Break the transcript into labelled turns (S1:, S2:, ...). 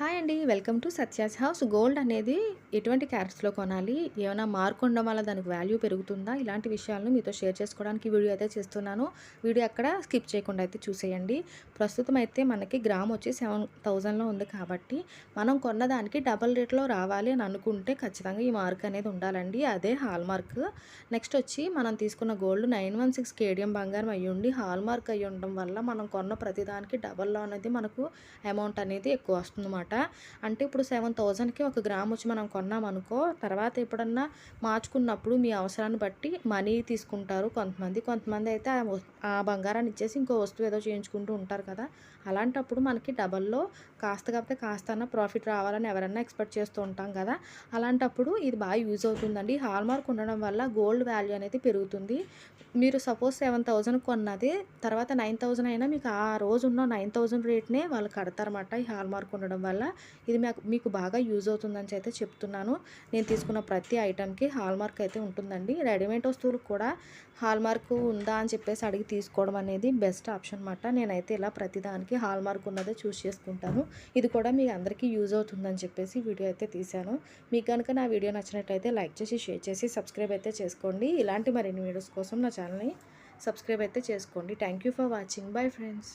S1: Hi అండి. Welcome to Satya's house. Gold అనేది ఎటువంటి క్యారెట్స్లో కొనాలి? ఏమైనా మార్క్ ఉండడం వల్ల దానికి వాల్యూ పెరుగుతుందా? ఇలాంటి విషయాలను మీతో షేర్ చేసుకోవడానికి వీడియో అయితే చేస్తున్నాను. వీడియో అక్కడ స్కిప్ చేయకుండా అయితే చూసేయండి. ప్రస్తుతం అయితే మనకి గ్రామ్ వచ్చి సెవెన్ థౌజండ్లో ఉంది కాబట్టి మనం కొన్నదానికి డబల్ రేట్లో రావాలి అని అనుకుంటే ఖచ్చితంగా ఈ మార్క్ అనేది ఉండాలండి. అదే హాల్ మార్క్ నెక్స్ట్ వచ్చి మనం తీసుకున్న gold nine one six cadmium బంగారం అయ్యుండి హాల్ మార్క్ అయ్యి ఉండడం వల్ల మనం కొన్న ప్రతిదానికి డబల్లో అనేది మనకు అమౌంట్ అనేది ఎక్కువ వస్తుంది అనమాట. అంటే ఇప్పుడు సెవెన్ థౌజండ్కి ఒక గ్రామ్ వచ్చి మనం కొన్నాం అనుకో తర్వాత ఎప్పుడన్నా మార్చుకున్నప్పుడు మీ అవసరాన్ని బట్టి మనీ తీసుకుంటారు కొంతమంది. కొంతమంది అయితే ఆ బంగారాన్ని ఇచ్చేసి ఇంకో వస్తువు ఏదో చేయించుకుంటూ ఉంటారు కదా. అలాంటప్పుడు మనకి డబల్లో కాస్త కాకపోతే కాస్త ప్రాఫిట్ రావాలని ఎవరైనా ఎక్స్పెక్ట్ చేస్తూ ఉంటాం కదా. అలాంటప్పుడు ఇది బాగా యూజ్ అవుతుందండి. హాల్మార్క్ ఉండడం వల్ల గోల్డ్ వాల్యూ అనేది పెరుగుతుంది. మీరు సపోజ్ సెవెన్ థౌజండ్ కొన్నది తర్వాత నైన్ థౌజండ్ అయినా మీకు ఆ రోజు ఉన్న నైన్ థౌజండ్ రేట్నే వాళ్ళు కడతారన్నమాట ఈ హాల్మార్క్ ఉండడం వల్ల. ఇది మాకు మీకు బాగా యూజ్ అవుతుందని అయితే చెప్తున్నాను. నేను తీసుకున్న ప్రతి ఐటెంకి హాల్మార్క్ అయితే ఉంటుందండి. రెడీమేడ్ వస్తువులు కూడా హాల్మార్క్ ఉందా అని చెప్పేసి అడిగి తీసుకోవడం అనేది బెస్ట్ ఆప్షన్ అనమాట నేనైతే ఇలా ప్రతిదానికి హాల్మార్క్ ఉన్నదే చూస్ చేసుకుంటాను. ఇది కూడా మీ అందరికీ యూజ్ అవుతుందని చెప్పేసి వీడియో అయితే తీశాను. మీకు కనుక నా వీడియో నచ్చినట్టయితే లైక్ చేసి షేర్ చేసి సబ్స్క్రైబ్ అయితే చేసుకోండి. ఇలాంటి మరిన్ని వీడియోస్ కోసం నా ఛానల్ని సబ్స్క్రైబ్ అయితే చేసుకోండి. Thank you for watching. Bye friends.